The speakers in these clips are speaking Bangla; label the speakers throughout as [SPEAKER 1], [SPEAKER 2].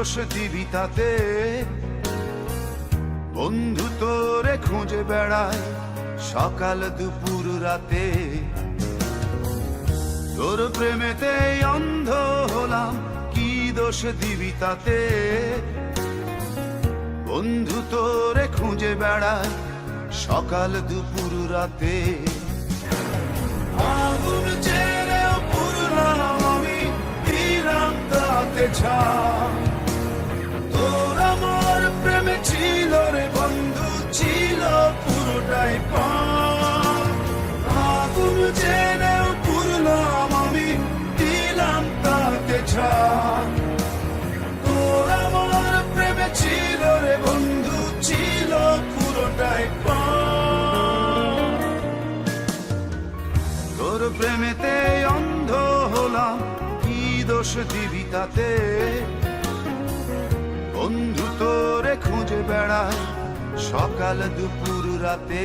[SPEAKER 1] দোষ দিবি তাতে বন্ধু তোরে খুঁজে বেড়ায় সকাল দুপুর রাতে। তোর প্রেমেতে অন্ধ হলাম, কি দোষ দিবি তাতে বন্ধু তোরে খুঁজে বেড়ায় সকাল দুপুর রাতে। আগুন জেরেও পুরলাম আমি দিলাম তাতে ছাপ। দোষ তাতে বন্ধু তোরে খুঁজে বেড়ায় সকাল দুপুর রাতে।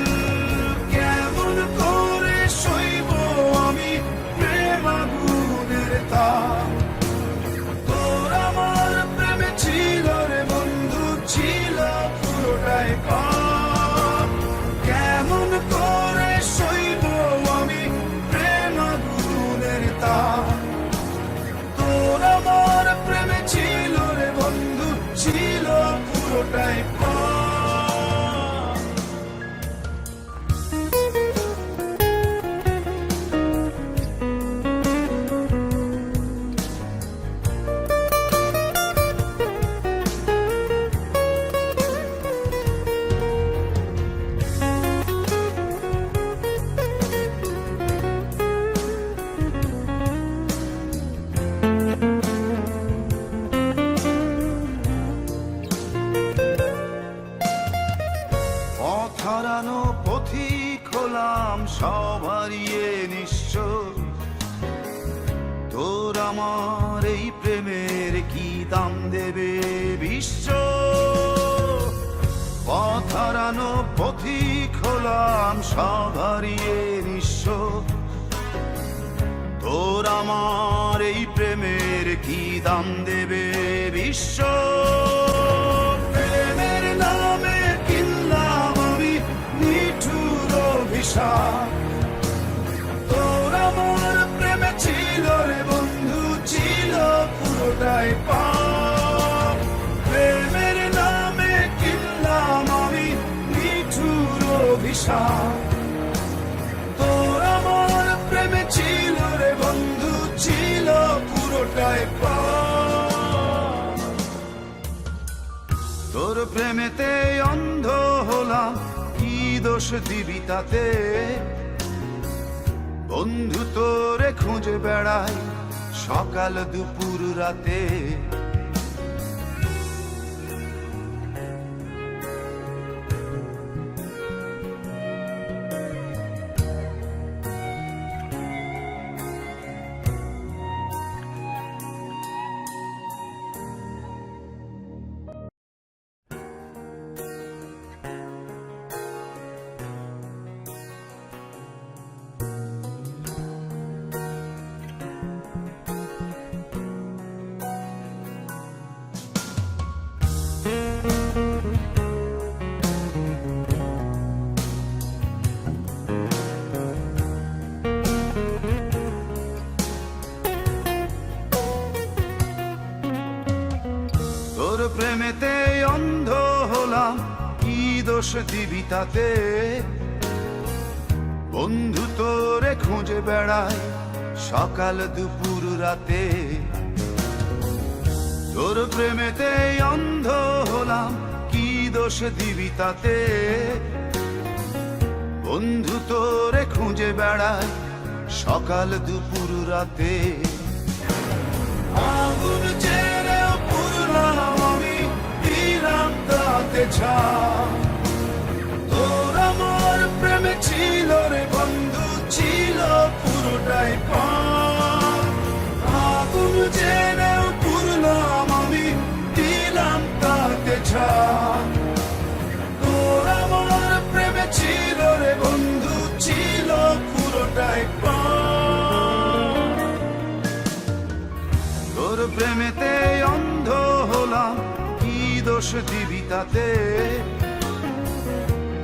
[SPEAKER 1] দাম দেবে বিশ্ব। পথ হারানো পথিক হলাম সব হারিয়ে নিঃস্ব। তোর আমার এই প্রেমের কি দাম দেবে বিশ্ব? প্রেমের নামে কিনলাম আমি নিঠুর অভিশাপ। তোর আমার প্রেমে ছিল রে বন্ধু, ছিল পুরোটাই পাপ। অভিশাপ তোর আমার প্রেমে ছিল রে বন্ধু ছিল পুরোটাই তোর প্রেমেতে অন্ধ হলাম, কি দোষ দিবি তাতে? বন্ধু তোরে খুঁজে বেড়াই সকাল দুপুর রাতে। দোষ দিবি তাতে বন্ধু তোরে খুঁজে বেড়ায় সকাল দুপুর রাতে। তোর প্রেমেতে অন্ধ হলাম, কি দোষ দিবি তাতে বন্ধু তোরে খুঁজে বেড়ায় সকাল দুপুর রাতে। আগুন জেনেও পুরলাম আমি দিলাম তাতে প্রেমে ছিল রে বন্ধু, ছিল পুরোটাই আগুন জেনেও পুরলাম আমি, দিলাম তাতে তোর আমার প্রেমে ছিল রে বন্ধু, ছিল পুরোটাই তোর প্রেমেতে অন্ধ হলাম, কি দোষ দিবি তাতে?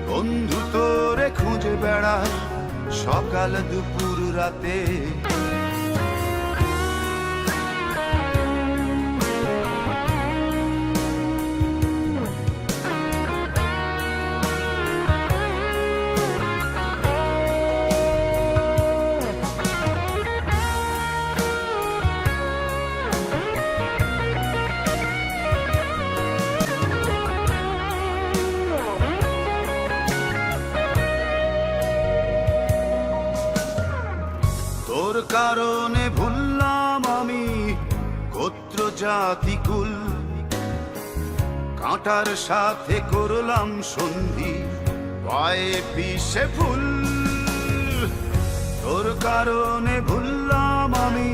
[SPEAKER 1] বন্ধু তোরে বেড়ায় সকাল দুপুর রাতে। কাঁটার সাথে করলাম সন্ধি। পায়ে পিসে ফুল। তোর কারণে ভুললাম আমি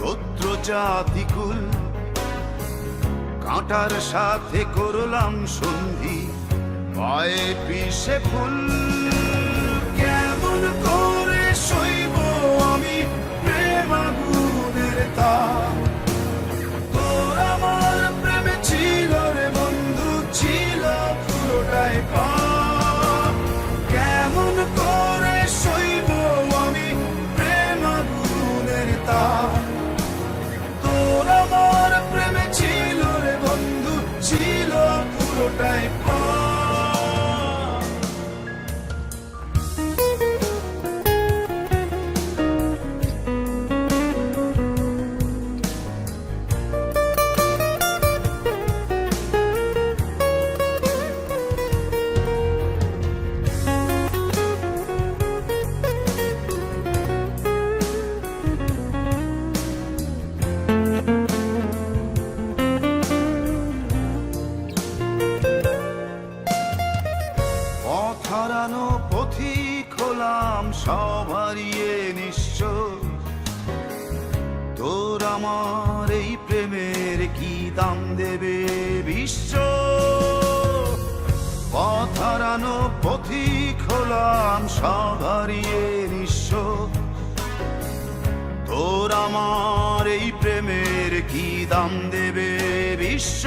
[SPEAKER 1] গোত্র জাতি কুল। কাঁটার সাথে করলাম সন্ধি, পায়ে পিসে ফুল। কেমন করে সইব আমি প্রেম আগুনের দেবে বিশ্ব। পথ হারানো পথিক হলাম নিঃস্ব। তোর আমার এই প্রেমের কি দাম দেবে বিশ্ব?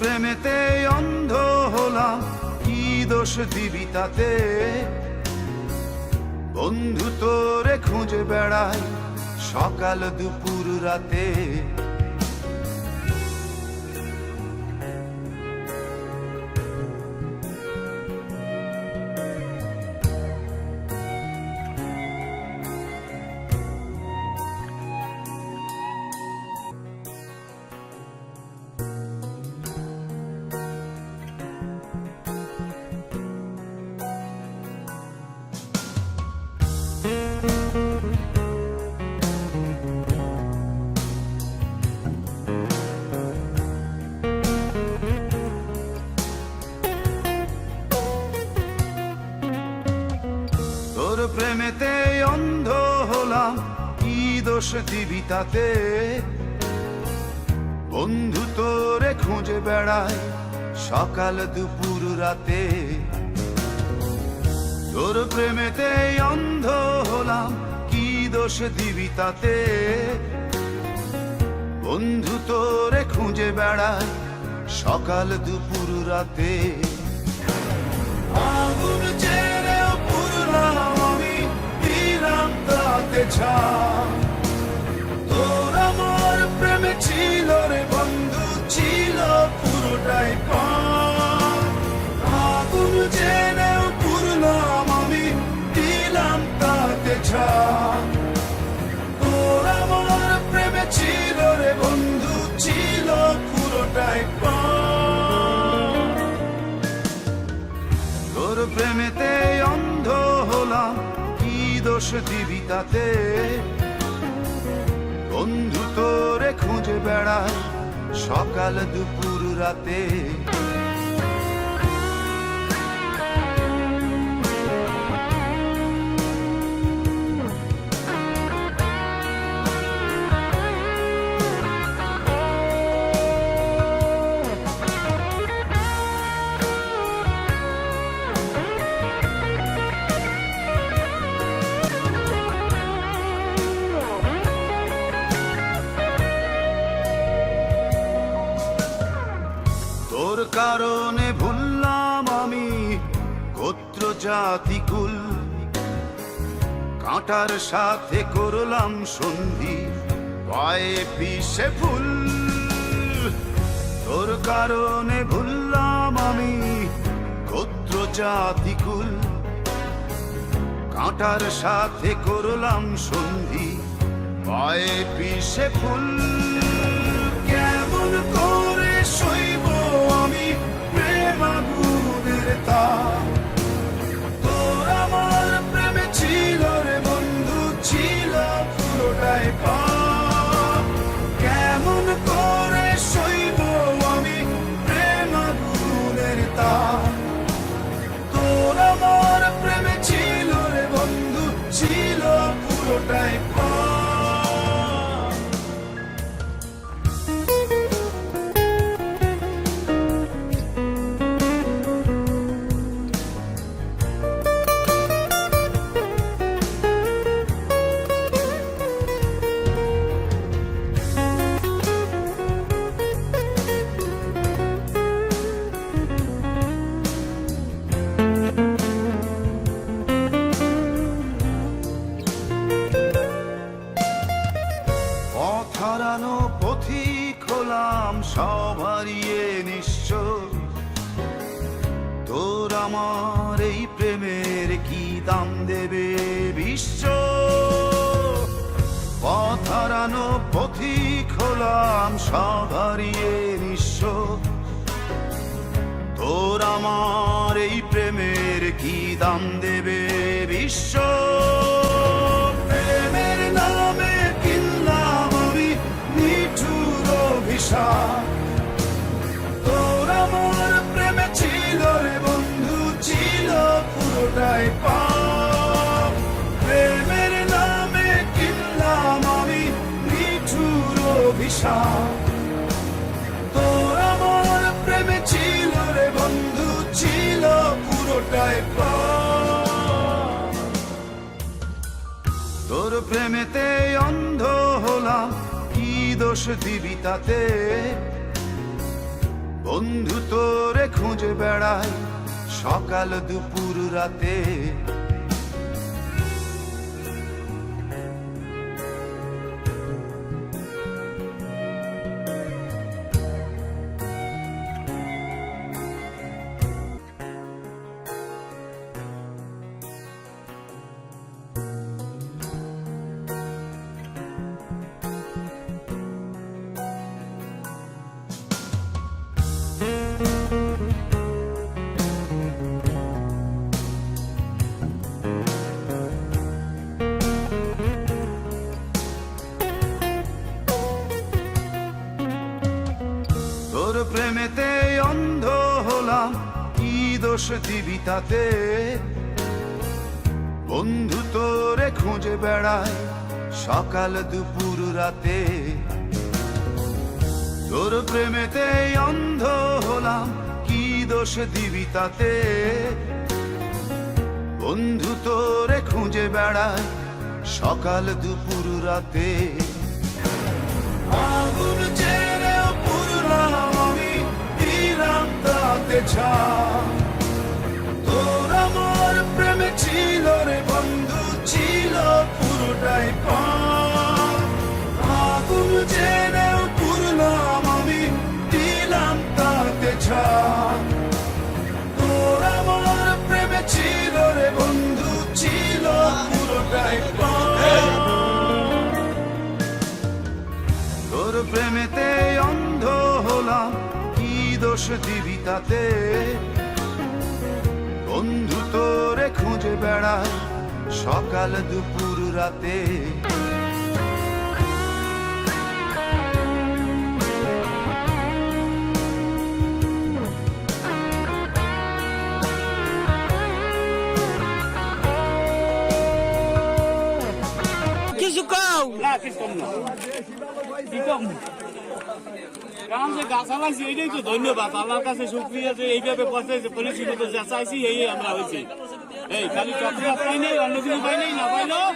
[SPEAKER 1] প্রেমেতে অন্ধ হলাম কি দোষ দিবি তাতে? বন্ধু তোরে খুঁজে বেড়াই সকাল দুপুর রাতে। দিবি তাতে বন্ধু তোরে খুঁজে বেড়ায় সকাল দুপুর রাতে। তোর প্রেমেতে অন্ধ হলাম, কি দোষ দিবি তাতে? বন্ধু তোরে খুঁজে বেড়ায় সকাল দুপুর রাতে। আগুন জেনেও পুরলাম আমি তাতে প্রেমে ছিল রে বন্ধু, ছিল পুরোটাই আগুন জেনেও পুরলাম আমি, দিলাম তাতে ছাপ। তোর আমার প্রেমে ছিল রে বন্ধু, ছিল পুরোটাই তোর প্রেমেতে অন্ধ হলাম, কি দোষ দিবি তাতে? বন্ধু তোরে খুঁজে বেড়ায় সকাল দুপুর রাতে। গোত্র কাঁটার সাথে করলাম সন্ধি, পায়ে পিসে ফুল। তোর কারণে ভুললাম আমি গোত্র জাতি কুল কাঁটার সাথে করলাম সন্ধি, পায়ে পিসে ফুল। কেমন করে সইব আমি প্রেম আগুনের পুরোটাই পাপ এই প্রেমের কি দাম দেবে বিশ্ব? প্রেমের নামে কিনলাম আমি নিঠুর অভিশাপ। তোর আমার প্রেমে ছিল রে বন্ধু, ছিল পুরোটাই পাপ প্রেমেতে অন্ধ হলাম কি দোষ দিবি তাতে? বন্ধু তোরে খুঁজে বেড়াই সকাল দুপুর রাতে। দিবি তাতে বন্ধু তোরে খুঁজে বেড়ায় সকাল দুপুর রাতে। তোর প্রেমেতে অন্ধ হলাম, কি দোষ দিবি তাতে? বন্ধু তোরে খুঁজে বেড়ায় সকাল দুপুর রাতে। আগুন জেরেও পুরলাম আমি দিলাম তাতে ছাপ। দোষ দিবি তাতে বন্ধু তোরে খুঁজে বেড়ায় সকাল দুপুর রাতে।
[SPEAKER 2] কিছু কও?
[SPEAKER 3] না কিছু কম না। কি কম? কারণ যে গাছ আলাইছি এটাই তো ধন্যবাদ। আল্লাহর কাছে শুক্রিয়া যে এইভাবে পথে যে পরিস্থিতি যা চাইছি এই আমরা হয়েছি। এই খালি চক্রাত পাই নাই অন্য কিছু পাই নাই না পাইলেও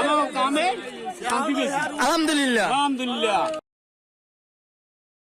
[SPEAKER 3] আমার কামে শান্তি পেয়েছি।
[SPEAKER 2] আলহামদুলিল্লাহ।
[SPEAKER 3] আলহামদুলিল্লাহ।